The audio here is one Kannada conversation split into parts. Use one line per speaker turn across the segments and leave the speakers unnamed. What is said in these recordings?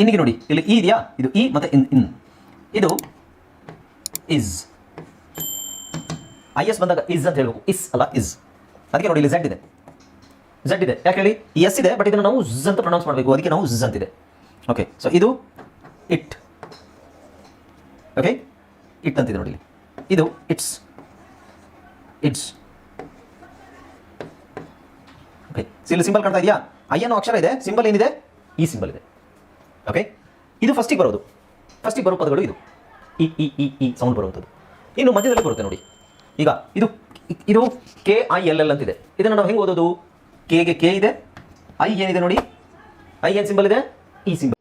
ಇನ್ನಿಗೆ ನೋಡಿ, ಇಲ್ಲಿ ಈ ಇದೆಯಾ? ಇದು ಈ ಮತ್ತೆ ಇನ್ ಇನ್. ಇದು ಇಸ್ ಐ ಎಸ್ ಬಂದಾಗ ಇಸ್ ಅಂತ ಹೇಳಬೇಕು. ಇಸ್ ಅಲ್ಲ ಇಸ್ ಅದಕ್ಕೆ ನೋಡಿ, ಇಲ್ಲಿ ಝಡ್ ಇದೆ. ಝಡ್ ಇದೆ. ಯಾಕೆ ಹೇಳಿ? ಎಸ್ ಇದೆ ಬಟ್ ಇದನ್ನು ನಾವು ಝ್ ಅಂತ ಪ್ರೊನೌನ್ಸ್ ಮಾಡಬೇಕು. ಅದಕ್ಕೆ ನಾವು ಝ್ ಅಂತಿದೆ. ಓಕೆ ಸೊ ಇದು ಇಟ್ ಓಕೆ ಇಟ್ ಅಂತಿದೆ ನೋಡಿ ಇದು ಇಟ್ಸ್ ಇಟ್ಸ್ ಓಕೆ ಇಲ್ಲಿ ಸಿಂಬಲ್ ಕಾಣ್ತಾ ಇದೆಯಾ? ಐ ಅನ್ನೋ ಅಕ್ಷರ ಇದೆ ಸಿಂಬಲ್ ಏನಿದೆ? ಈ ಸಿಂಬಲ್ ಇದೆ. ಓಕೆ ಇದು ಫಸ್ಟಿಗೆ ಬರೋದು. ಫಸ್ಟಿಗೆ ಬರೋ ಪದಗಳು ಇದು. ಇ ಇ ಇ ಸೌಂಡ್ ಬರುವಂಥದ್ದು. ಇನ್ನು ಮಧ್ಯದಲ್ಲಿ ಬರುತ್ತೆ ನೋಡಿ. ಈಗ ಇದು ಇದು ಕೆ ಐ ಎಲ್ ಎಲ್ ಅಂತಿದೆ. ಇದನ್ನು ನಾವು ಹೆಂಗೆ ಓದೋದು? ಕೆಗೆ ಕೆ ಇದೆ. ಐ ಏನಿದೆ ನೋಡಿ? ಐ ಏನು ಸಿಂಬಲ್ ಇದೆ? ಇ ಸಿಂಬಲ್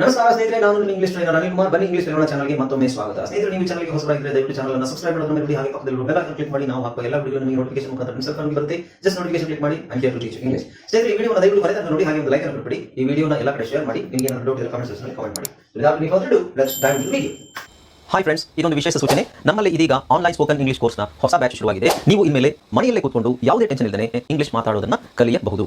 ನಮಸ್ಕಾರ ಸ್ನೇಹಿತರೆ, ನಾನು ನಿಮ್ಮ ಇಂಗ್ಲಿಷ್ ಟ್ರೈನರ್ ಅನಿಲ್ ಕುಮಾರ್ ಬನ್ನಿ ಇಂಗ್ಲಿಷ್ ಕನ್ನಡ ಚಾನಲ್ಗೆ ಮತ್ತೊಮ್ಮೆ ಸ್ವಾಗತ. ಸ್ನೇಹಿತರೆ, ನೀವು ಚಾನಲ್ಗೆ ಹೊಸದಾಗಿದ್ದರೆ ದಯವಿಟ್ಟು ಚಾನಲ್ ಅನ್ನು ಸಬ್ಸ್ಕ್ರೈಬ್ ಮಾಡೋದನ್ನ ಬಿಡಿ ಹಾಗೆ ಬೆಲ್ ಐಕಾನ್ ಕ್ಲಿಕ್ ಮಾಡಿ. ನಾವು ಹಾಕುವ ಎಲ್ಲ ವಿಡಿಯೋ ನಿಮಗೆ ನೋಟಿಫಿಕೇಶನ್ ಮುಖಾಂತರ ನಿಮ್ಮ ಸೆಲ್ ಬರುತ್ತೆ. ಜಸ್ಟ್ ನೋಟಿಫಿಕೇಶನ್ ಕ್ಲಿಕ್ ಮಾಡಿ. ಐ ಟು ಟೀಚ್ ಇಂಗ್ಲಿಷ್ ಸ್ನೇಹಿತರೆ, ಈ ವಿಡಿಯೋನ ದಯವಿಟ್ಟು ಮರೆತ ನೋಡಿ. ಹಾಗೆ ಒಂದು ಲೈಕ್ ಅನ್ನು ಕೊಡಿ ಈ ವಿಡಿಯೋನ ಎಲ್ಲ ಕಡೆ ಶೇರ್ ಮಾಡಿ. ನಿಮಗೆ ಏನಾದರೂ ಡೌಟ್ ಇದ್ದರೆ ಕಾಮೆಂಟ್ ಸೆಕ್ಷನ್ ಕಮೆಂಟ್ ಮಾಡಿ. Without further do let's dive in video hi friends ಇದೊಂದು ವಿಶೇಷ ಸೂಚನೆ. ನಮ್ಮಲ್ಲಿ ಇದೀಗ ಆನ್ಲೈನ್ ಸ್ಪೋಕನ್ ಇಂಗ್ಲಿಷ್ ಕೋರ್ಸ್ನ ಹೊಸ ಬ್ಯಾಚ್ ಶುರುವಾಗಿದೆ. ನೀವು ಇನ್ಮೇಲೆ ಮನೆಯಲ್ಲೇ ಕೂತ್ಕೊಂಡು ಯಾವುದೇ ಟೆನ್ಷನ್ ಇಲ್ಲದೆ ಇಂಗ್ಲಿಷ್ ಮಾತಾಡೋದನ್ನ ಕಲಿಯಬಹುದು.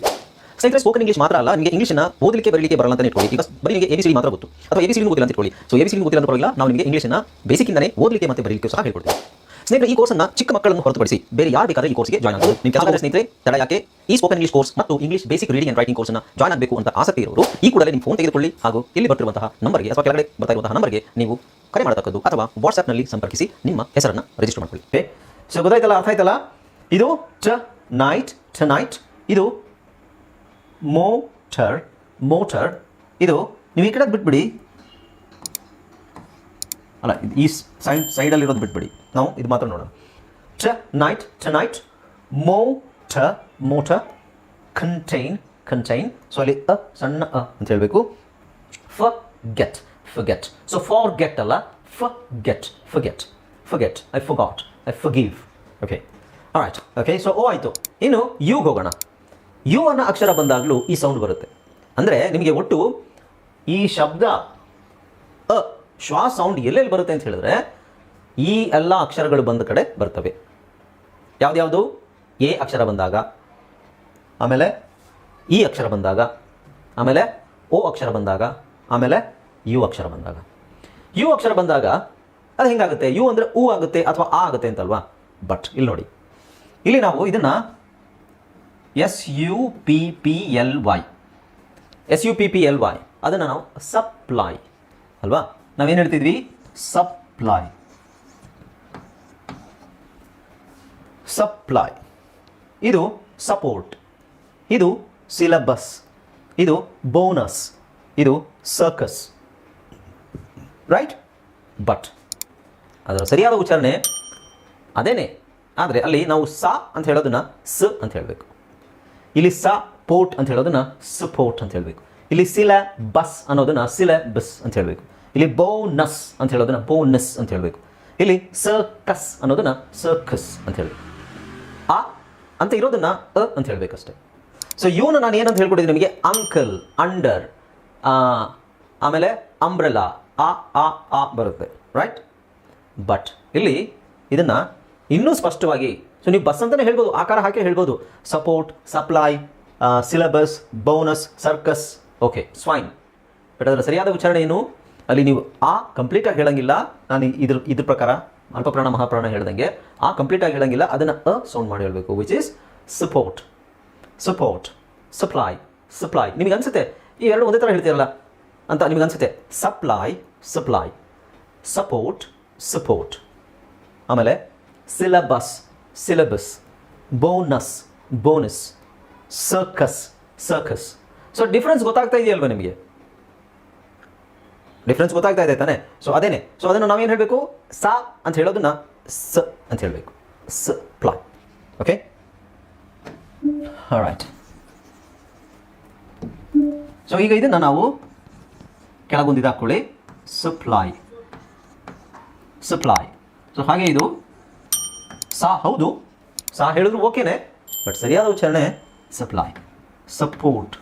ಸ್ನೇಹಿತರೆ ಸ್ಪೋಕನ್ ಇಂಗ್ಲಿಷ್ ಮಾತ್ರ ಅಲ್ಲ, ನಿಮಗೆ ಇಂಗ್ಲಿಷ್ನ ಓದಲಿಕ್ಕೆ, ಬರಲಿಕ್ಕೆ ಬರಲ್ಲ ಅಂತ ಇಟ್ಕೊಳ್ಳಿ. ಈಗ ಬರೀ ನಿಮಗೆ ಎಬಿಸಿಡಿ ಮಾತ್ರ ಗೊತ್ತು. ಅಥವಾ ಎಬಿಸಿಡಿ ಗೊತ್ತಿಲ್ಲ ಅಂತ ಇಟ್ಕೊಳ್ಳಿ. ಸೊ ಎಬಿಸಿಡಿ ಗೊತ್ತಿಲ್ಲ ಅಂತ ಪರವಾಗಿಲ್ಲ, ನಾವು ನಿಮಗೆ ಇಂಗ್ಲಿಷ್ನ ಬೇಸಿಕ್ಕಿಂದನೇ ಓದಲಿಕ್ಕೆ ಮತ್ತೆ ಬರಲಿಕ್ಕೆ ಸಹ ಹೇಳ್ಕೊಡ್ತೀವಿ. ಸ್ನೇಹಿತರೆ, ಈ ಕೋರ್ಸ್ನ ಚಿಕ್ಕ ಮಕ್ಕಳನ್ನು ಹೊರತುಪಡಿಸಿ ಬೇರೆ ಯಾರು ಬೇಕಾದ್ರೆ ಈ ಕೋರ್ಸ್ಗೆ ಜಾಯ್ನ್ ಆಗಬಹುದು ನಿಮ್ಮ ಕೆಲಸ ಸ್ನೇಹಿತರೆ, ತಡ ಯಾಕೆ? ಈ ಸ್ಪೋಕನ್ ಇಂಗ್ಲಿಷ್ ಕೋರ್ಸ್ ಮತ್ತು ಇಂಗ್ಲಿಷ್ ಬೇಸಿಕ್ ರೀಡಿಂಗ್ ಅಂಡ್ ರೈಟಿಂಗ್ನ ಜಾಯ್ನ್ ಆಗಬೇಕು ಅಂತ ಆಸಕ್ತಿ ಇರೋರು, ಈ ಕೂಡಲೇ ನಿಮ್ಮ ಫೋನ್ ತೆಗೆದುಕೊಳ್ಳಿ. ಹಾಗೂ ಇಲ್ಲಿ ಬರ್ತಿರುವಂತಹ ನಂಬರ್ಗೆ ಅಥವಾ ಕೆಳಗಡೆ ಬರ್ತಾ ಇರುವಂತಹ ನಂಬರ್ಗೆ ನೀವು ಕರೆ ಮಾಡತಕ್ಕದ್ದು ಅಥವಾ ವಾಟ್ಸ್ಆ್ಯಪ್ನಲ್ಲಿ ಸಂಪರ್ಕಿಸಿ ನಿಮ್ಮ ಹೆಸರನ್ನು ರಿಜಿಸ್ಟರ್ ಮಾಡ್ಕೊಳ್ಳಿ. ಓಕೆ ಸೊ ಗೊತ್ತಾಯ್ತಲ್ಲ, ಅರ್ಥ ಆಯ್ತಲ್ಲ? ಇದು ಟ ನೈಟ್ ಟ ನೈಟ್ ಇದು ಮೋಟರ್ ಮೋಟರ್, ಇದು ನೀವು ಈ ಕಡೆ ಬಿಟ್ಬಿಡಿ. ಅಲ್ಲ ಈ ಸೈಡ್ ಸೈಡಲ್ಲಿರೋದು ಬಿಟ್ಬಿಡಿ. ನಾವು ಇದು ಮಾತ್ರ ನೋಡೋಣ. ಟ ನೈಟ್ ಟ ನೈಟ್ ಮೋಟ ಮೋಟ ಕಂಟೈನ್ ಕಂಟೈನ್ ಸೊ ಅಲ್ಲಿ ಅ, ಸಣ್ಣ ಅ ಅಂತ ಹೇಳಬೇಕು. Forget forget so for get ಅಲ್ಲ forget forget forget I forgot I forgive okay right okay so ಓ, ಆಯಿತು. ಇನ್ನು ಯುಗೆ ಹೋಗೋಣ. ಯು ಅನ್ನೋ ಅಕ್ಷರ ಬಂದಾಗಲೂ ಈ ಸೌಂಡ್ ಬರುತ್ತೆ. ಅಂದರೆ ನಿಮಗೆ ಒಟ್ಟು ಈ ಶಬ್ದ, ಅ, ಶ್ವಾ ಸೌಂಡ್ ಎಲ್ಲೆಲ್ಲಿ ಬರುತ್ತೆ ಅಂತ ಹೇಳಿದ್ರೆ ಈ ಎಲ್ಲ ಅಕ್ಷರಗಳು ಬಂದ ಕಡೆ ಬರ್ತವೆ. ಯಾವ್ದ್ಯಾವುದು ಎ ಅಕ್ಷರ ಬಂದಾಗ, ಆಮೇಲೆ ಇ ಅಕ್ಷರ ಬಂದಾಗ, ಆಮೇಲೆ ಓ ಅಕ್ಷರ ಬಂದಾಗ, ಆಮೇಲೆ ಯು ಅಕ್ಷರ ಬಂದಾಗ. ಯು ಅಕ್ಷರ ಬಂದಾಗ ಅದು ಹೆಂಗಾಗುತ್ತೆ? ಯು ಅಂದರೆ ಉ ಆಗುತ್ತೆ ಅಥವಾ ಆ ಆಗುತ್ತೆ ಅಂತಲ್ವಾ? ಬಟ್, ಇಲ್ಲಿ ನೋಡಿ. ಇಲ್ಲಿ ನಾವು ಇದನ್ನು S U P P L Y S U P P L Y ಅದನ್ನು ನಾವು ಸಪ್ಲೈ ಅಲ್ವಾ? ನಾವೇನು ಹೇಳ್ತಿದ್ವಿ? ಸಪ್ಲೈ ಸಪ್ಲೈ ಇದು ಸಪೋರ್ಟ್ ಇದು ಸಿಲಬಸ್ ಇದು ಬೋನಸ್ ಇದು ಸರ್ಕಸ್ ರೈಟ್ ಬಟ್ ಅದರ ಸರಿಯಾದ ಉಚ್ಚಾರಣೆ ಅದೇನೆ. ಆದರೆ ಅಲ್ಲಿ ನಾವು ಸಾ ಅಂತ ಹೇಳೋದನ್ನ ಸ ಅಂತ ಹೇಳಬೇಕು. ಇಲ್ಲಿ ಸ, ಪೋರ್ಟ್ ಅಂತ ಹೇಳೋದನ್ನ ಸಪೋರ್ಟ್ ಅಂತ ಹೇಳಬೇಕು. ಇಲ್ಲಿ ಸಿಲ, ಬಸ್ ಅನ್ನೋದನ್ನ ಸಿಲ, ಬಸ್ ಅಂತ ಹೇಳಬೇಕು. ಇಲ್ಲಿ ಬೋನಸ್ ಅಂತ ಹೇಳೋದನ್ನ ಬೋನಸ್ ಅಂತ ಹೇಳಬೇಕು. ಇಲ್ಲಿ ಸರ್ಕಸ್ ಅನ್ನೋದನ್ನ ಸರ್ಕಸ್ ಅಂತ ಹೇಳಬೇಕು. ಆ ಅಂತ ಇರೋದನ್ನ ಅ ಅಂತ ಹೇಳಬೇಕಷ್ಟೆ. ಸೊ ಇವನು ನಾನು ಏನಂತ ಹೇಳ್ಕೊಟ್ಟಿದ್ದೀನಿ ನಿಮಗೆ? ಅಂಕಲ್, ಅಂಡರ್ ಆಮೇಲೆ ಅಂಬ್ರೆಲಾ ಆ ಆ ಆ ಬರುತ್ತೆ ರೈಟ್ ಬಟ್ ಇಲ್ಲಿ ಇದನ್ನು ಇನ್ನೂ ಸ್ಪಷ್ಟವಾಗಿ ಸೊ ನೀವು ಬಸ್ ಅಂತಲೇ ಹೇಳ್ಬೋದು, ಆಕಾರ ಹಾಕಿ ಹೇಳ್ಬೋದು. Support supply syllabus bonus circus okay swine but ಅದರ ಸರಿಯಾದ ಉಚ್ಚಾರಣೆ ಏನು? ಅಲ್ಲಿ ನೀವು ಆ ಕಂಪ್ಲೀಟಾಗಿ ಹೇಳಂಗಿಲ್ಲ. ನಾನು ಇದ್ರ ಇದ್ರ ಪ್ರಕಾರ ಅಲ್ಪಪ್ರಾಣ, ಮಹಾಪ್ರಾಣ ಹೇಳ್ದಂಗೆ ಆ ಕಂಪ್ಲೀಟಾಗಿ ಹೇಳಂಗಿಲ್ಲ. ಅದನ್ನು ಅ ಸೌಂಡ್ ಮಾಡಿ ಹೇಳಬೇಕು which is support support supply supply ನಿಮಗೆ ಅನ್ಸುತ್ತೆ? ಈ ಎರಡು ಒಂದೇ ಥರ ಹೇಳ್ತೀರಲ್ಲ. ಅಂತ ನಿಮಗೆ ಅನ್ಸುತ್ತೆ? ಸಪ್ಲೈ ಸಪ್ಲೈ ಸಪೋರ್ಟ್ ಸಪೋರ್ಟ್ ಆಮೇಲೆ syllabus syllabus bonus bonus circus circus so difference ಗೊತ್ತಾಗ್ತಾ ಇದೆಯಲ್ವ ನಿಮಗೆ? ಡಿಫ್ರೆನ್ಸ್ ಗೊತ್ತಾಗ್ತಾ ಇದೆ ತಾನೆ? ಸೊ ಅದೇನೆ. ಸೊ ಅದನ್ನು ನಾವೇನು ಹೇಳಬೇಕು? ಸಾ ಅಂತ ಹೇಳೋದನ್ನ ಸ ಅಂತ ಹೇಳಬೇಕು. ಸ, ಪ್ಲಾ. ಓಕೆ ರೈಟ್ ಸೊ ಈಗ ಇದನ್ನು ನಾವು ಕೆಳಗೊಂದಿದ್ದು ಹಾಕ್ಕೊಳ್ಳಿ ಸಪ್ಲೈ ಸಪ್ಲೈ ಸೊ ಹಾಗೆ ಇದು ಸಾ ಹೌದು. ಸಾ ಹೇಳಿದ್ರು ಓಕೆನೆ. ಬಟ್ ಸರಿಯಾದ ಉಚ್ಚಾರಣೆ ಸಪ್ಲೈ, ಸಪೋರ್ಟ್.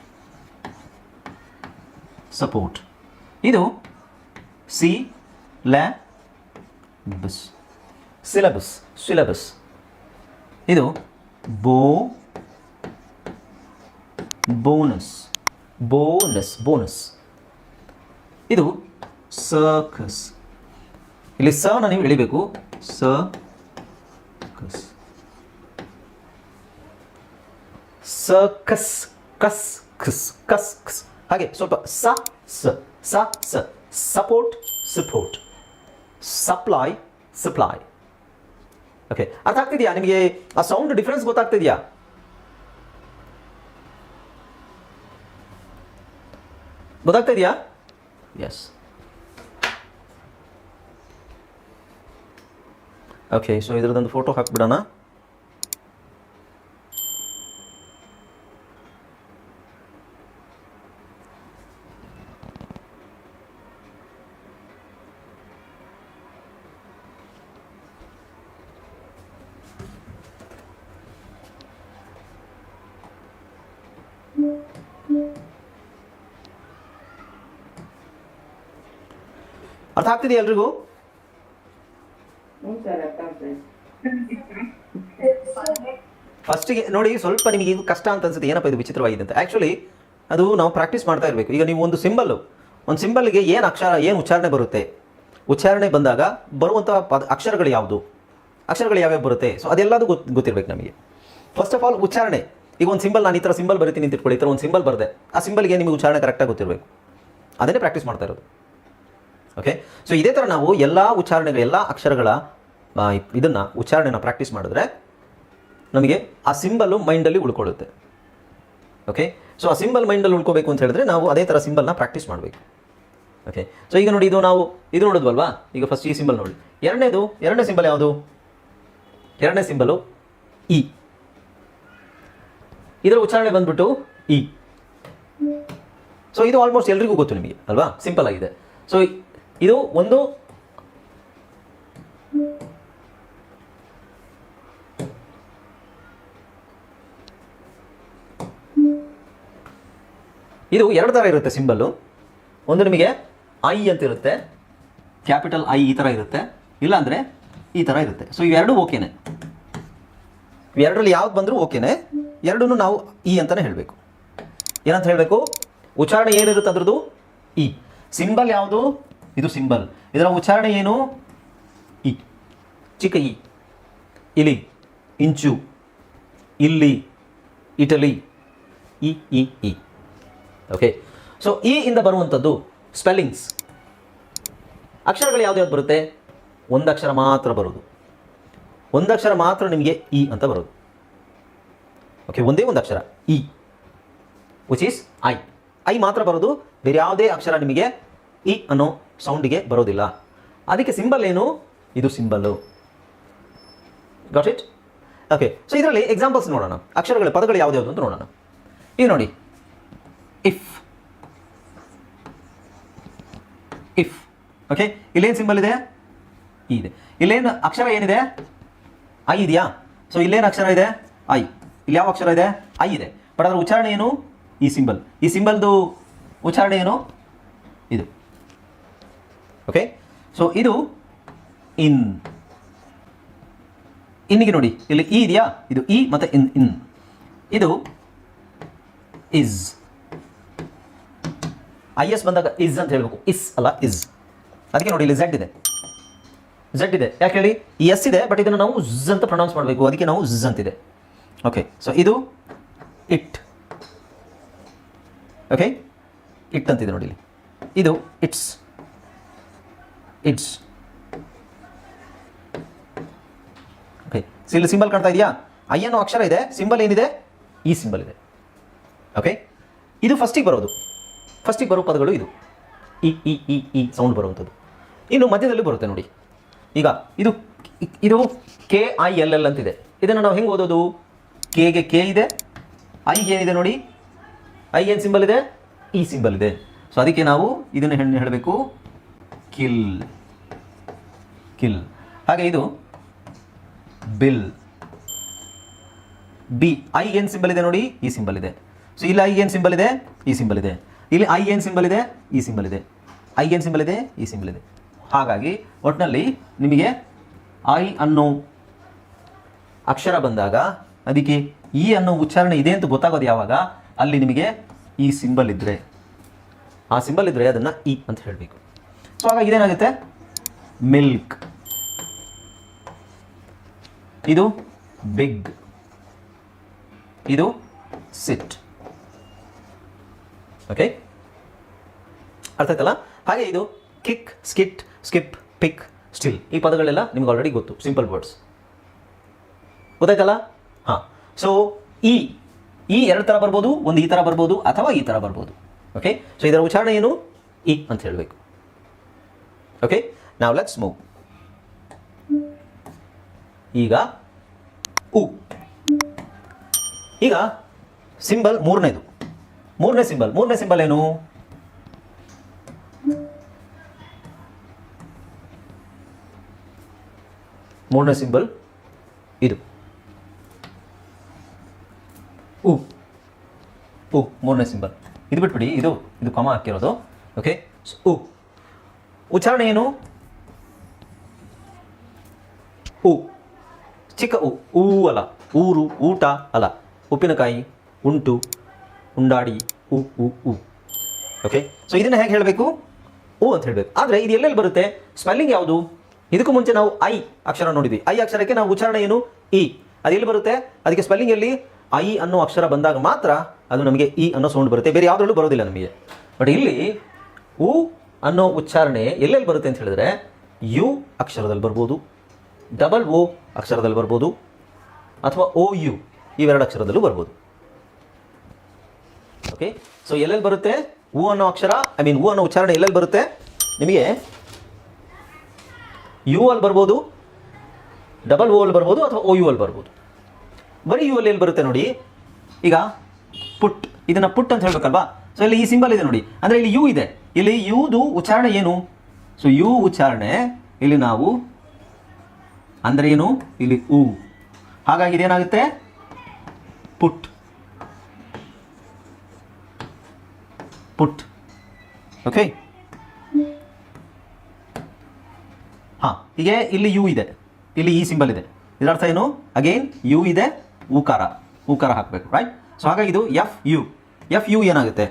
ಸಪೋರ್ಟ್. ಇದು ಸಿ ಬಸ್. Syllabus syllabus. ಇದು ಬೋ, ಬೋನಸ್ ಬೋನಸ್ ಬೋನಸ್. ಇದು ಸರ್ಕಸ್. ಇಲ್ಲಿ ಸ ನೀವು ಎಳಿಬೇಕು. ಸ ಕಸ್ ಸರ್ಕಸ್ ಕಸ್ ಖಸ್ ಕಸ್, ಖಸ್. ಹಾಗೆ ಸ್ವಲ್ಪ ಸ ಸ ಸ ಸ. Support support supply supply okay ಅರ್ಥ ಆಗ್ತಿದೆಯಾ? ನಿಮಗೆ ಆ ಸೌಂಡ್ ಡಿಫ್ರೆನ್ಸ್ ಗೊತ್ತಾಗ್ತಿದೆಯಾ? ಗೊತ್ತಾಗ್ತಿದೆಯಾ? ಎಸ್ ಓಕೆ ಸೊ ಇದರದೊಂದು ಫೋಟೋ ಹಾಕ್ಬಿಡೋಣ. ಅರ್ಥ ಆಗ್ತಿದೆ ಎಲ್ರಿಗೂ ಫಸ್ಟ್ಗೆ ನೋಡಿ ಸ್ವಲ್ಪ ನಿಮಗೆ ಇದು ಕಷ್ಟ ಅಂತ ಅನ್ಸುತ್ತೆ. ಏನಪ್ಪ ಇದು ವಿಚಿತ್ರವಾಗಿದೆ ಅಂತ ಆ್ಯಕ್ಚುಲಿ ಅದು ನಾವು ಪ್ರಾಕ್ಟೀಸ್ ಮಾಡ್ತಾ ಇರಬೇಕು. ಈಗ ನೀವು ಒಂದು ಸಿಂಬಲ್ಲು ಒಂದು ಸಿಂಬಲ್ಗೆ ಏನು ಅಕ್ಷರ ಏನು ಉಚ್ಚಾರಣೆ ಬರುತ್ತೆ? ಉಚ್ಚಾರಣೆ ಬಂದಾಗ ಬರುವಂಥ ಪದ ಅಕ್ಷರಗಳು ಯಾವುದು? ಅಕ್ಷರಗಳು ಯಾವ್ಯಾವ ಬರುತ್ತೆ? ಸೊ ಅದೆಲ್ಲದು ಗೊತ್ತಿರ್ಬೇಕು ನಮಗೆ. ಫಸ್ಟ್ ಆಫ್ ಆಲ್ ಉಚ್ಚಾರಣೆ. ಈಗ ಒಂದು ಸಿಂಬಲ್ ನಾನು ಈ ಥರ ಸಿಂಬಲ್ ಬರೀತೀನಿ ಅಂತ ಇಟ್ಕೊಳ್ಳಿ ಈ ಥರ ಒಂದು ಸಿಂಬಲ್ ಬರದೆ. ಆ ಸಿಂಬಲ್ಗೆ ನಿಮಗೆ ಉಚ್ಚಾರಣೆ ಕರೆಕ್ಟಾಗಿ ಗೊತ್ತಿರಬೇಕು. ಅದನ್ನೇ ಪ್ರಾಕ್ಟೀಸ್ ಮಾಡ್ತಾ ಇರೋದು. ಓಕೆ ಸೊ ಇದೇ ಥರ ನಾವು ಎಲ್ಲ ಉಚ್ಚಾರಣೆಗಳ, ಎಲ್ಲ ಅಕ್ಷರಗಳ ಇದನ್ನು ಉಚ್ಚಾರಣೆನ ಪ್ರಾಕ್ಟೀಸ್ ಮಾಡಿದ್ರೆ ನಮಗೆ ಆ ಸಿಂಬಲು ಮೈಂಡಲ್ಲಿ ಉಳ್ಕೊಳ್ಳುತ್ತೆ. ಓಕೆ ಸೊ ಆ ಸಿಂಬಲ್ ಮೈಂಡಲ್ಲಿ ಉಳ್ಕೋಬೇಕು ಅಂತ ಹೇಳಿದ್ರೆ ನಾವು ಅದೇ ಥರ ಸಿಂಬಲ್ನ ಪ್ರಾಕ್ಟೀಸ್ ಮಾಡಬೇಕು. ಓಕೆ ಸೊ ಈಗ ನೋಡಿ ಇದು ನಾವು, ಇದು ನೋಡಿದ್ವಲ್ವಾ? ಈಗ ಫಸ್ಟ್ ಈ ಸಿಂಬಲ್ ನೋಡಿ. ಎರಡನೇದು, ಎರಡನೇ ಸಿಂಬಲ್ ಯಾವುದು? ಎರಡನೇ ಸಿಂಬಲು ಇ. ಇದರ ಉಚ್ಚಾರಣೆ ಬಂದ್ಬಿಟ್ಟು ಇ. ಸೊ ಇದು ಆಲ್ಮೋಸ್ಟ್ ಎಲ್ರಿಗೂ ಗೊತ್ತು ನಿಮಗೆ, ಅಲ್ವಾ? ಸಿಂಪಲ್ ಆಗಿದೆ. ಸೊ ಇದು ಒಂದು ಇದು ಎರಡು ಥರ ಇರುತ್ತೆ ಸಿಂಬಲ್ಲು ಒಂದು ನಿಮಗೆ ಐ ಅಂತ ಇರುತ್ತೆ. ಕ್ಯಾಪಿಟಲ್ ಐ ಈ ಥರ ಇರುತ್ತೆ. ಇಲ್ಲಾಂದರೆ ಈ ಥರ ಇರುತ್ತೆ. ಸೊ ಇವೆರಡು ಓಕೆನೆ ಇವೆರಡರಲ್ಲಿ ಯಾವ್ದು ಬಂದರೂ ಓಕೆನೆ ಎರಡೂ ನಾವು ಇ ಅಂತಲೇ ಹೇಳಬೇಕು. ಏನಂತ ಹೇಳಬೇಕು? ಉಚ್ಚಾರಣೆ ಏನಿರುತ್ತೆ ಅದ್ರದ್ದು? ಇ ಸಿಂಬಲ್ ಯಾವುದು? ಇದು ಸಿಂಬಲ್. ಇದರ ಉಚ್ಚಾರಣೆ ಏನು? ಇ. ಚಿಕ್ಕ ಇ. ಇಲಿ. ಇಂಚು. ಇಲ್ಲಿ. ಇಟಲಿ. ಇ ಇ ಇ. ಓಕೆ ಸೊ ಇ ಇಂದ ಬರುವಂಥದ್ದು ಸ್ಪೆಲ್ಲಿಂಗ್ಸ್ ಅಕ್ಷರಗಳು ಯಾವ್ದು ಬರುತ್ತೆ? ಒಂದು ಅಕ್ಷರ ಮಾತ್ರ ಬರೋದು. ಅಕ್ಷರ ಮಾತ್ರ ನಿಮಗೆ ಇ ಅಂತ ಬರೋದು. ಓಕೆ ಒಂದೇ ಒಂದು ಅಕ್ಷರ. E. Which is I. I ಮಾತ್ರ ಬರೋದು. ಬೇರೆ ಯಾವುದೇ ಅಕ್ಷರ ನಿಮಗೆ ಇ ಅನ್ನೋ ಸೌಂಡಿಗೆ ಬರೋದಿಲ್ಲ. ಅದಕ್ಕೆ ಸಿಂಬಲ್ ಏನು? ಇದು symbol got it okay so ಇದರಲ್ಲಿ ಎಕ್ಸಾಂಪಲ್ಸ್ ನೋಡೋಣ. ಅಕ್ಷರಗಳು, ಪದಗಳು ಯಾವ್ದು ಅಂತ ನೋಡೋಣ. ಈಗ ನೋಡಿ. ಇಫ್ ಇಫ್ ಓಕೆ ಇಲ್ಲೇನು ಸಿಂಬಲ್ ಇದೆ? ಇ ಇದೆ. ಇಲ್ಲೇನು ಅಕ್ಷರ ಏನಿದೆ? ಐ ಇದೆಯಾ? ಸೊ ಇಲ್ಲೇನು ಅಕ್ಷರ ಇದೆ? ಐ ಇಲ್ಲಿ ಯಾವ ಅಕ್ಷರ ಇದೆ? ಐ ಇದೆ. ಬಟ್ ಅದರ ಉಚ್ಚಾರಣೆ ಏನು? ಈ ಸಿಂಬಲ್ ಈ ಸಿಂಬಲ್ದು ಉಚ್ಚಾರಣೆ ಏನು? ಇದು. ಓಕೆ ಸೊ ಇದು ಇನ್ ಇನ್ನಿಗೆ ನೋಡಿ. ಇಲ್ಲಿ ಇ ಇದೆಯಾ? ಇದು ಇ ಮತ್ತೆ ಇನ್ ಇನ್ ಇದು ಇಸ್ ಐ ಎಸ್ ಬಂದಾಗ ಇಸ್ ಅಂತ ಹೇಳಬೇಕು. ಇಸ್ ಅಲ್ಲ ಇಸ್ ಅದಕ್ಕೆ ನೋಡಿ, ಇಲ್ಲಿ ಝೆಡ್ ಇದೆ. ಝೆಡ್ ಇದೆ. ಯಾಕೆ ಹೇಳಿ? ಎಸ್ ಇದೆ ಬಟ್ ಇದನ್ನು ನಾವು ಝ್ ಅಂತ ಪ್ರೊನೌನ್ಸ್ ಮಾಡಬೇಕು. ಅದಕ್ಕೆ ನಾವು ಝ್ ಅಂತಿದೆ. ಓಕೆ ಸೊ ಇದು ಇಟ್ ಓಕೆ ಇಟ್ ಅಂತಿದೆ ನೋಡಿ ಇಲ್ಲಿ. ಇದು ಇಟ್ಸ್ ಇಟ್ಸ್ ಓಕೆ ಇಲ್ಲಿ ಸಿಂಬಲ್ ಕಾಣ್ತಾ ಇದೆಯಾ? ಐ ಅನ್ನೋ ಅಕ್ಷರ ಇದೆ. ಸಿಂಬಲ್ ಏನಿದೆ? ಈ ಸಿಂಬಲ್ ಇದೆ. ಓಕೆ ಇದು ಫಸ್ಟಿಗೆ ಬರೋದು. ಫಸ್ಟಿಗೆ ಬರೋ ಪದಗಳು ಇದು. ಇ ಇ ಇ ಇ ಸೌಂಡ್ ಬರುವಂಥದ್ದು. ಇನ್ನು ಮಧ್ಯದಲ್ಲಿ ಬರುತ್ತೆ ನೋಡಿ. ಈಗ ಇದು ಇದು ಕೆ ಐ ಎಲ್ ಎಲ್ ಅಂತಿದೆ. ಇದನ್ನು ನಾವು ಹೆಂಗೆ ಓದೋದು? ಕೆಗೆ ಕೆ ಇದೆ. ಐಗೆ ಏನಿದೆ ನೋಡಿ? ಐ ಏನು ಸಿಂಬಲ್ ಇದೆ? ಈ ಸಿಂಬಲ್ ಇದೆ. ಸೊ ಅದಕ್ಕೆ ನಾವು ಇದನ್ನು ಹೆಣ್ಣು ಹೇಳಬೇಕು. ಕಿಲ್. ಕಿಲ್. ಹಾಗೆ ಇದು ಬಿಲ್. ಬಿ. ಐ ಏನು ಸಿಂಬಲ್ ಇದೆ ನೋಡಿ, ಈ ಸಿಂಬಲ್ ಇದೆ. ಸೊ ಇಲ್ಲಿ ಐ ಏನು ಸಿಂಬಲ್ ಇದೆ, ಈ ಸಿಂಬಲ್ ಇದೆ. ಇಲ್ಲಿ ಐ ಏನು ಸಿಂಬಲ್ ಇದೆ, ಈ ಸಿಂಬಲ್ ಇದೆ. ಐ ಏನು ಸಿಂಬಲ್ ಇದೆ, ಈ ಸಿಂಬಲ್ ಇದೆ. ಹಾಗಾಗಿ ಒಟ್ಟಿನಲ್ಲಿ ನಿಮಗೆ ಐ ಅನ್ನೋ ಅಕ್ಷರ ಬಂದಾಗ ಅದಕ್ಕೆ ಈ ಅನ್ನೋ ಉಚ್ಚಾರಣೆ ಇದೆ ಅಂತ ಗೊತ್ತಾಗೋದು ಯಾವಾಗ? ಅಲ್ಲಿ ನಿಮಗೆ ಈ ಸಿಂಬಲ್ ಇದ್ದರೆ ಆ ಸಿಂಬಲ್ ಇದ್ದರೆ ಅದನ್ನು ಇ ಅಂತ ಹೇಳಬೇಕು. ಸೊ ಹಾಗಾಗಿ ಇದೇನಾಗುತ್ತೆ? ಮಿಲ್ಕ್. ಇದು ಬಿಗ್. ಇದು ಸಿಟ್. ಓಕೆ ಅರ್ಥ ಆಯ್ತಲ್ಲ ಹಾಗೆ ಇದು kick, skit, skip, pick, still. ಈ ಪದಗಳೆಲ್ಲ ನಿಮ್ಗೆ ಆಲ್ರೆಡಿ ಗೊತ್ತು. ಸಿಂಪಲ್ ವರ್ಡ್ಸ್ ಗೊತ್ತಾಯ್ತಲ್ಲ? ಹಾ. ಸೊ ಈ ಈ ಎರಡು ಥರ ಬರ್ಬೋದು, ಒಂದು ಈ ಥರ ಬರ್ಬೋದು, ಅಥವಾ ಈ ಥರ ಬರ್ಬೋದು. ಓಕೆ ಸೊ ಇದರ ಉಚ್ಚಾರಣೆ ಏನು? ಇ ಅಂತ ಹೇಳಬೇಕು. ಓಕೆ ನಾವು ಲೆಟ್ಸ್ ಮೂವ್ ಈಗ ಉ. ಈಗ ಸಿಂಬಲ್ ಮೂರನೇದು. ಮೂರನೇ ಸಿಂಬಲ್ ಮೂರನೇ ಸಿಂಬಲ್ ಏನು? ಮೂರನೇ ಸಿಂಬಲ್ ಇದು. ಉ. ಉ, ಮೂರನೇ ಸಿಂಬಲ್ ಇದು ಬಿಟ್ಬಿಡಿ, ಇದು ಇದು ಕಮ ಹಾಕಿರೋದು. ಓಕೆ ಉ. ಉಚ್ಚಾರಣೆ ಏನು? ಉ. ಚಿಕ್ಕ ಉ. ಊ ಅಲ್ಲ. ಊರು, ಊಟ ಅಲ್ಲ. ಉಪ್ಪಿನಕಾಯಿ, ಉಂಟು, ಉಂಡಾಡಿ, ಉ ಉ ಉ. ಓಕೆ ಸೊ ಇದನ್ನು ಹೇಗೆ ಹೇಳಬೇಕು? ಓ ಅಂತ ಹೇಳಬೇಕು. ಆದರೆ ಇದು ಎಲ್ಲೆಲ್ಲಿ ಬರುತ್ತೆ? ಸ್ಪೆಲ್ಲಿಂಗ್ ಯಾವುದು? ಇದಕ್ಕೂ ಮುಂಚೆ ನಾವು ಐ ಅಕ್ಷರ ನೋಡಿದ್ವಿ. ಐ ಅಕ್ಷರಕ್ಕೆ ನಾವು ಉಚ್ಚಾರಣೆ ಏನು? ಇ. ಅದು ಎಲ್ಲಿ ಬರುತ್ತೆ? ಅದಕ್ಕೆ ಸ್ಪೆಲ್ಲಿಂಗ್ ಎಲ್ಲಿ? ಐ ಅನ್ನೋ ಅಕ್ಷರ ಬಂದಾಗ ಮಾತ್ರ ಅದು ನಮಗೆ ಇ ಅನ್ನೋ ಸೌಂಡ್ ಬರುತ್ತೆ. ಬೇರೆ ಯಾವುದ್ರಲ್ಲೂ ಬರೋದಿಲ್ಲ ನಮಗೆ. ಬಟ್ ಇಲ್ಲಿ ಉ ಅನ್ನೋ ಉಚ್ಚಾರಣೆ ಎಲ್ಲೆಲ್ಲಿ ಬರುತ್ತೆ ಅಂತ ಹೇಳಿದ್ರೆ ಯು ಅಕ್ಷರದಲ್ಲಿ ಬರ್ಬೋದು, ಡಬಲ್ ಓ ಅಕ್ಷರದಲ್ಲಿ ಬರ್ಬೋದು, ಅಥವಾ ಓ ಯು ಇವೆರಡು ಅಕ್ಷರದಲ್ಲೂ ಬರ್ಬೋದು. ಓಕೆ ಸೊ ಎಲ್ಲೆಲ್ಲಿ ಬರುತ್ತೆ? ಹೂ ಅನ್ನೋ ಅಕ್ಷರ ಐ ಮೀನ್ ಹೂ ಅನ್ನೋ ಉಚ್ಚಾರಣೆ ಎಲ್ಲೆಲ್ಲಿ ಬರುತ್ತೆ? ನಿಮಗೆ ಯು ಅಲ್ಲಿ ಬರ್ಬೋದು, ಡಬಲ್ ಓ ಅಲ್ಲಿ ಬರ್ಬೋದು, ಅಥವಾ ಓ ಯು ಅಲ್ಲಿ ಬರ್ಬೋದು. ಬರೀ ಯು ಅಲ್ಲಿ ಎಲ್ಲಿ ಬರುತ್ತೆ ನೋಡಿ? ಈಗ ಪುಟ್, ಇದನ್ನು ಪುಟ್ ಅಂತ ಹೇಳ್ಬೇಕಲ್ವಾ? ಸೊ ಇಲ್ಲಿ ಈ ಸಿಂಬಲ್ ಇದೆ ನೋಡಿ. ಅಂದರೆ ಇಲ್ಲಿ ಯು ಇದೆ. ಇಲ್ಲಿ ಯುದು ಉಚ್ಚಾರಣೆ ಏನು? ಸೊ ಯು ಉಚ್ಚಾರಣೆ, ಇಲ್ಲಿ ನಾವು ಅಂದರೆ ಏನು? ಇಲ್ಲಿ ಉ. ಹಾಗಾಗಿ ಇದೇನಾಗುತ್ತೆ? ಪುಟ್. ಪುಟ್. ಓಕೆ ಹಾಂ, ಹೀಗೆ ಇಲ್ಲಿ ಯು ಇದೆ. ಇಲ್ಲಿ ಈ ಸಿಂಬಲ್ ಇದೆ. ಇದರ ಅರ್ಥ ಏನು? ಅಗೇನ್ ಯು ಇದೆ, ಉಕಾರ. ಉಕಾರ ಹಾಕಬೇಕು ರೈಟ್ ಸೊ ಹಾಗಾಗಿ ಇದು ಎಫ್ ಯು ಎಫ್ ಯು ಏನಾಗುತ್ತೆ?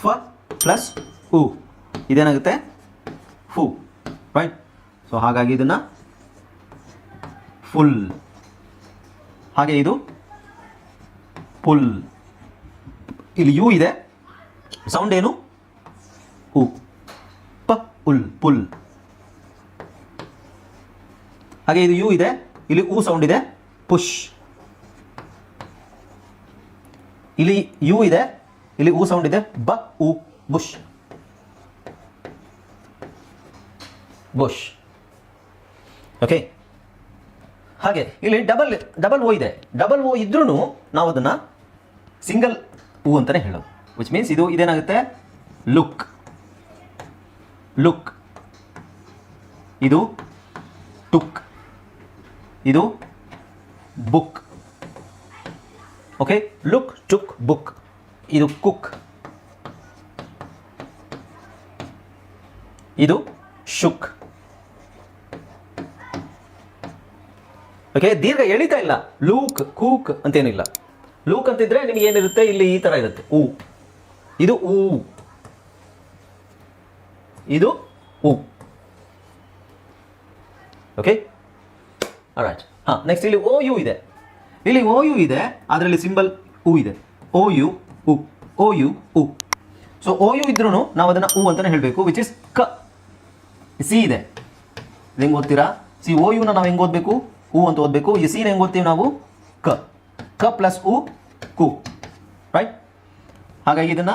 ಫ ಪ್ಲಸ್ ಹೂ. ಇದೇನಾಗುತ್ತೆ? ಫು ರೈಟ್ ಸೊ ಹಾಗಾಗಿ ಇದನ್ನು ಫುಲ್ ಹಾಗೆ ಇದು ಪುಲ್ ಇಲ್ಲಿ ಯು ಇದೆ. ಸೌಂಡ್ ಏನು? ಉ ಪ, ಉಲ್ ಪುಲ್ ಹಾಗೆ ಇದು ಯು ಇದೆ. ಇಲ್ಲಿ ಉ ಸೌಂಡ್ ಇದೆ. ಪುಷ್ ಇಲ್ಲಿ ಯು ಇದೆ. ಇಲ್ಲಿ ಉ ಸೌಂಡ್ ಇದೆ. ಬ ಉ ಬುಷ್ ಬುಷ್ ಓಕೆ ಹಾಗೆ, ಇಲ್ಲಿ ಡಬಲ್ ಡಬಲ್ ಓ ಇದೆ. ಡಬಲ್ ಓ ಇದ್ರೂ ನಾವು ಅದನ್ನು ಸಿಂಗಲ್ ಹೂ ಅಂತಲೇ ಹೇಳೋದು. ವಿಚ್ ಮೀನ್ಸ್ ಇದು ಇದೇನಾಗುತ್ತೆ? ಲುಕ್ ಲುಕ್ ಇದು ಟುಕ್ ಇದು book okay look took book ಇದು ಕುಕ್ ಇದು ಶುಕ್. ಓಕೆ ದೀರ್ಘ ಎಳಿತಾ ಇಲ್ಲ. ಲೂಕ್, ಕೂಕ್ ಅಂತೇನಿಲ್ಲ. ಲೂಕ್ ಅಂತಿದ್ರೆ ನಿಮ್ಗೆ ಏನಿರುತ್ತೆ? ಇಲ್ಲಿ ಈ ತರ ಇರುತ್ತೆ. ಊ. ಇದು ಊ. ಇದು ಊ. ಓಕೆ ರೈಟ್ ಹಾಂ ನೆಕ್ಸ್ಟ್ ಇಲ್ಲಿ ಓ, ಯು ಇದೆ. ಇಲ್ಲಿ ಓ, ಯು ಇದೆ, ಅದರಲ್ಲಿ ಸಿಂಬಲ್ ಉ ಇದೆ. ಓ, ಯು ಉ ಓ, ಯು ಉ ಸೊ ಓ, ಯು ಇದ್ರೂ ನಾವು ಅದನ್ನು ಉ ಅಂತಲೇ ಹೇಳಬೇಕು ವಿಚ್ ಇಸ್ ಕ. ಸಿ ಇದೆ. ಇದು ಹೆಂಗೆ ಓದ್ತೀರಾ? ಸಿ, ಓ ಯುನ ನಾವು ಹೆಂಗೆ ಓದಬೇಕು? ಹೂ ಅಂತ ಓದಬೇಕು. ಈ ಸಿನ ಹೆಂಗೆ ಓದ್ತೀವಿ ನಾವು? ಕ. ಕ ಪ್ಲಸ್ ಉ ಕು. ರೈಟ್ ಹಾಗಾಗಿ ಇದನ್ನ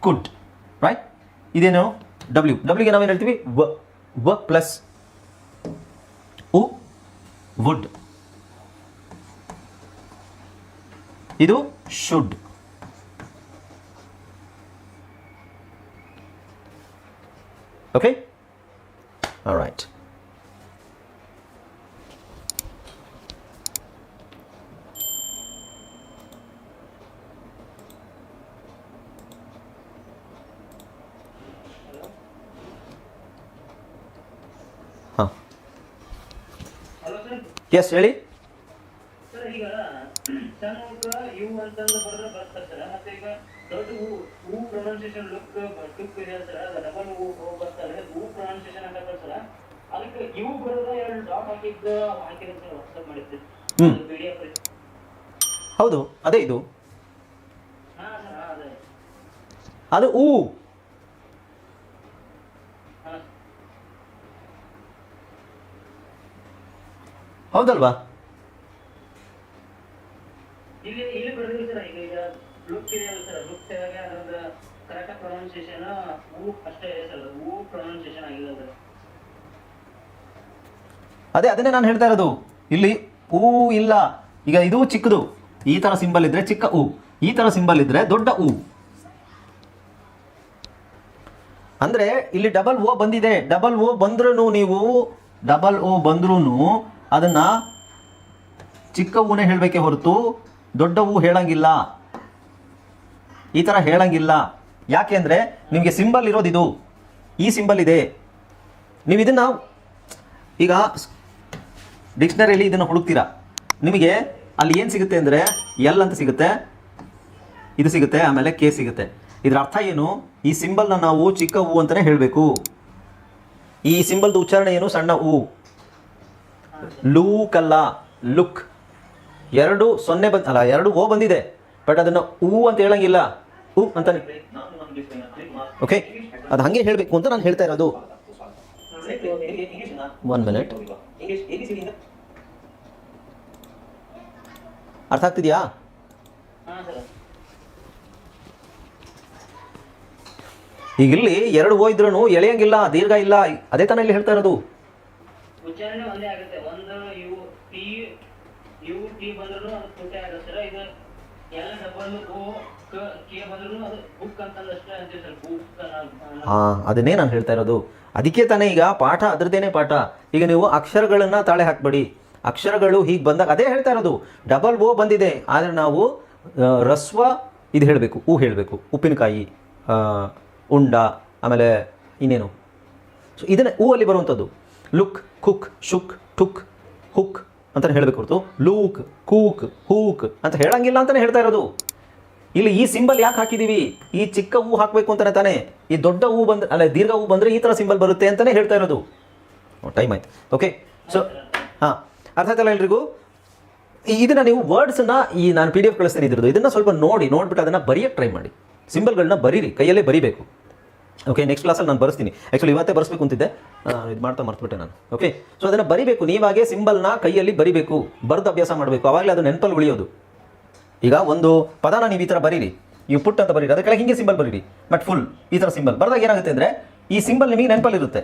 ಕುಟ್. ರೈಟ್ ಇದೇನು? ಡಬ್ಲ್ಯೂ ಡಬ್ಲ್ಯೂಗೆ ನಾವೇನು ಹೇಳ್ತೀವಿ? ವ ವ ಪ್ಲಸ್ ಉ ವುಡ್ ಇದು ಶುಡ್ ಓಕೆ ರೈಟ್ ಹಾಂ
ಹಲೋ ಸರ್
ಎಸ್ ಹೇಳಿ
ಸರ್ ಈಗ ಸಣ್ಣ ಮಕ್ಕಳು ಇವು ಅಂತಂದು ಬರೆದ್ರೆ ಬರ್ತದೆ ಸರ್ ಮತ್ತೆ ಈಗ ದೊಡ್ಡ ಹೂ ಹೂ ಪ್ರೊನೌನ್ಸಿಯೇಷನ್ ಲುಕ್ ಟುಕ್ ಇದೆ ಸರ್ ಅದು ಡಬಲ್ ಹೂ ಹೂ ಬರ್ತಾರೆ ಹೂ ಪ್ರೊನೌನ್ಸಿಯೇಷನ್ ಹಾಕತ್ತಾರ ಸರ್ ಅದಕ್ಕೆ ಇವು ಬರೋದ ಎರಡು ಡಾಟ್ ಹಾಕಿದ್ದ ಹಾಕಿದ್ರೆ ಸರ್ ವಾಟ್ಸಪ್ ಮಾಡಿದ್ದೆ
ಹ್ಮ್. ಹೌದು ಅದೇ ಇದು.
ಅದು.
ಊ. ಹೌದಲ್ವಾ
ಇಲ್ಲಿ ಇಲ್ಲಿ ಬರೋದಿಲ್ಲ ಸರ್ ಈಗ ಈಗ ಲುಕ್ ಇದೆ ಅಲ್ಲ ಸರ್ ಲುಕ್ ತೆಗೆ ಅದ್ರದ್ದು ಕರೆಕ್ಟ್ ಪ್ರೊನೌನ್ಸಿಯೇಷನ್ ಹೂ ಅಷ್ಟೇ ಇದೆ ಸರ್ ಹೂ ಪ್ರೊನೌನ್ಸಿಯೇಷನ್ ಆಗಿಲ್ಲ ಸರ್
ಅದೇ ಅದನ್ನೇ ನಾನು ಹೇಳ್ತಾ ಇರೋದು. ಇಲ್ಲಿ ಊ ಇಲ್ಲ. ಈಗ ಇದು ಚಿಕ್ಕದು. ಈ ಥರ ಸಿಂಬಲ್ ಇದ್ರೆ ಚಿಕ್ಕ ಊ. ಈ ಥರ ಸಿಂಬಲ್ ಇದ್ರೆ ದೊಡ್ಡ ಊ. ಅಂದರೆ ಇಲ್ಲಿ ಡಬಲ್ ಓ ಬಂದಿದೆ. ಡಬಲ್ ಓ ಬಂದ್ರೂ ನೀವು ಡಬಲ್ ಓ ಬಂದ್ರೂ ಅದನ್ನ ಚಿಕ್ಕ ಊನೇ ಹೇಳಬೇಕೆ ಹೊರತು ದೊಡ್ಡ ಊ ಹೇಳಂಗಿಲ್ಲ. ಈ ಥರ ಹೇಳಂಗಿಲ್ಲ. ಯಾಕೆ ಅಂದರೆ ನಿಮಗೆ ಸಿಂಬಲ್ ಇರೋದು ಇದು ಈ ಸಿಂಬಲ್ ಇದೆ. ನೀವು ಇದನ್ನು ಈಗ ಡಿಕ್ಷನರಿಯಲ್ಲಿ ಇದನ್ನು ಹುಡುಕ್ತೀರಾ? ನಿಮಗೆ ಅಲ್ಲಿ ಏನು ಸಿಗುತ್ತೆ ಅಂದರೆ ಎಲ್ ಅಂತ ಸಿಗುತ್ತೆ. ಇದು ಸಿಗುತ್ತೆ, ಆಮೇಲೆ ಕೆ ಸಿಗುತ್ತೆ. ಇದರ ಅರ್ಥ ಏನು? ಈ ಸಿಂಬಲ್ನ ನಾವು ಚಿಕ್ಕ ಹೂ ಅಂತಲೇ ಹೇಳಬೇಕು. ಈ ಸಿಂಬಲ್ದು ಉಚ್ಚಾರಣೆ ಏನು? ಸಣ್ಣ ಹೂ. ಲೂಕ್ ಅಲ್ಲ ಲುಕ್. ಎರಡು ಸೊನ್ನೆ ಬಂದ ಅಲ್ಲ, ಎರಡು ಓ ಬಂದಿದೆ. ಬಟ್ ಅದನ್ನು ಹೂ ಅಂತ ಹೇಳಂಗಿಲ್ಲ. ಹೂ ಅಂತ ಓಕೆ ಅದು ಹಾಗೆ ಹೇಳಬೇಕು ಅಂತ ನಾನು ಹೇಳ್ತಾ ಇರೋದು. ಒನ್ ಮಿನಿಟ್ ಅರ್ಥ ಆಗ್ತಿದ್ಯಾ?
ಅರ್ಥ ಸರ್.
ಈಗ ಇಲ್ಲಿ ಎರಡು ಓ ಇದ್ರೂ ಎಳೆಯಂಗಿಲ್ಲ ದೀರ್ಘ ಇಲ್ಲ ಅದೇ ತಾನೇ ಇಲ್ಲಿ ಹೇಳ್ತಾ ಇರೋದು.
ಉಚ್ಚಾರಣೆ ಒಂದೇ ಆಗುತ್ತೆ. ಒಂದು ಯು ಟಿ ಯು ಟಿ ಬಂದ್ರು ಅದು ತುಟಿ ಆಗುತ್ತೆ ಇದು ಬುಕ್
ಹಾ, ಅದನ್ನೇ ನಾನು ಹೇಳ್ತಾ ಇರೋದು. ಅದಕ್ಕೆ ತಾನೇ ಈಗ ಪಾಠ ಅದ್ರದ್ದೇನೆ ಪಾಠ. ಈಗ ನೀವು ಅಕ್ಷರಗಳನ್ನ ತಾಳೆ ಹಾಕ್ಬೇಡಿ. ಅಕ್ಷರಗಳು ಹೀಗೆ ಬಂದಾಗ ಅದೇ ಹೇಳ್ತಾ ಇರೋದು. ಡಬಲ್ ಓ ಬಂದಿದೆ. ಆದರೆ ನಾವು ರಸ್ವ ಇದು ಹೇಳಬೇಕು ಹೂ ಹೇಳಬೇಕು. ಉಪ್ಪಿನಕಾಯಿ ಉಂಡ, ಆಮೇಲೆ ಇನ್ನೇನು? ಸೊ ಇದನ್ನೇ ಹೂ ಅಲ್ಲಿ ಬರುವಂಥದ್ದು. Look, cook, shook took hook. ಅಂತ ಹೇಳಬೇಕು ಹೊರತು. ಲೂಕ್, ಕೂಕ್, ಹೂಕ್ ಅಂತ ಹೇಳಂಗಿಲ್ಲ ಅಂತಲೇ ಹೇಳ್ತಾ ಇರೋದು. ಇಲ್ಲಿ ಈ ಸಿಂಬಲ್ ಯಾಕೆ ಹಾಕಿದೀವಿ? ಈ ಚಿಕ್ಕ ಹೂ ಹಾಕಬೇಕು ಅಂತಾನೆ ತಾನೇ. ಈ ದೊಡ್ಡ ಹೂ ಬಂದ್ರೆ, ಅಲ್ಲ, ದೀರ್ಘ ಹೂ ಬಂದರೆ ಈ ಥರ ಸಿಂಬಲ್ ಬರುತ್ತೆ ಅಂತಲೇ ಹೇಳ್ತಾ ಇರೋದು. ಟೈಮ್ ಆಯ್ತು. ಓಕೆ ಸೊ ಹಾಂ, ಅರ್ಥ ಆಯ್ತಲ್ಲ ಎಲ್ರಿಗೂ? ಇದನ್ನು ಇದನ್ನ ನೀವು ವರ್ಡ್ಸನ್ನ ಈ ನಾನು ಪಿ ಡಿ ಎಫ್ ಕಳಿಸ್ತೀನಿ ಇದ್ರದ್ದು, ಇದನ್ನ ಸ್ವಲ್ಪ ನೋಡಿ, ನೋಡ್ಬಿಟ್ಟು ಅದನ್ನು ಬರೆಯೋಕ್ಕೆ ಟ್ರೈ ಮಾಡಿ. ಸಿಂಬಲ್ಗಳನ್ನ ಬರೀರಿ, ಕೈಯಲ್ಲೇ ಬರಿಬೇಕು. ಓಕೆ ನೆಕ್ಸ್ಟ್ ಕ್ಲಾಸಲ್ಲಿ ನಾನು ಬರೆಸ್ತೀನಿ. ಆ್ಯಕ್ಚುಲಿ ಇವತ್ತೇ ಬರ್ಸ್ಬೇಕು ಅಂತಿದ್ದೆ. ಇದು ಮಾಡ್ತಾ ಮರ್ತುಬಿಟ್ಟೆ ನಾನು. ಓಕೆ ಸೊ ಅದನ್ನು ಬರಿಬೇಕು. ನೀವಾಗೆ ಸಿಂಬಲ್ನ ಕೈಯಲ್ಲಿ ಬರಿಬೇಕು. ಬರೆದು ಅಭ್ಯಾಸ ಮಾಡಬೇಕು. ಆವಾಗಲೇ ಅದು ನೆನಪಲ್ಲಿ ಉಳಿಯೋದು. ಈಗ ಒಂದು ಪದನ ನೀವು ಈ ಥರ ಬರೀರಿ. ನೀವು ಪುಟ್ ಅಂತ ಬರೀರಿ. ಅದಕ್ಕೆ ಹಿಂಗೆ ಸಿಂಬಲ್ ಬರೀರಿ. ಬಟ್ ಫುಲ್ ಈ ಥರ ಸಿಂಬಲ್ ಬರೆದಾಗ ಏನಾಗುತ್ತೆ ಅಂದರೆ, ಈ ಸಿಂಬಲ್ ನಿಮಗೆ ನೆನಪಲ್ಲಿ ಇರುತ್ತೆ.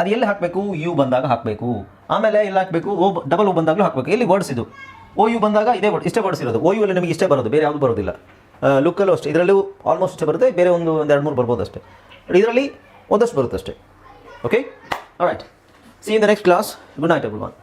ಅದು ಎಲ್ಲಿ ಹಾಕಬೇಕು? ಯು ಬಂದಾಗ ಹಾಕಬೇಕು. ಆಮೇಲೆ ಎಲ್ಲಿ ಹಾಕಬೇಕು? ಓ ಡಬಲ್ ಓ ಬಂದಾಗಲೂ ಹಾಕಬೇಕು. ಎಲ್ಲಿ ವರ್ಡ್ಸ್ ಇದು? ಓ ಯು ಬಂದಾಗ ಇದೇ ವರ್ಡ್ ಇಷ್ಟೇ ವರ್ಡ್ಸ್ ಇರೋದು. ಓ ಯು ಅಲ್ಲಿ ನಿಮಗೆ ಇಷ್ಟೇ ಬರೋದು. ಬೇರೆ ಯಾವುದು ಬರೋದಿಲ್ಲ. ಲುಕ್ಕಲ್ಲೂ ಅಷ್ಟೇ. ಇದರಲ್ಲೂ ಆಲ್ಮೋಸ್ಟ್ ಅಷ್ಟೇ ಬರುತ್ತೆ, ಬೇರೆ ಒಂದು ಒಂದು ಎರಡು ಮೂರು ಬರ್ಬೋದು ಅಷ್ಟೇ. ಇದರಲ್ಲಿ ಒಂದಷ್ಟು ಬರುತ್ತೆ ಅಷ್ಟೇ. Okay right see in the next class good night everyone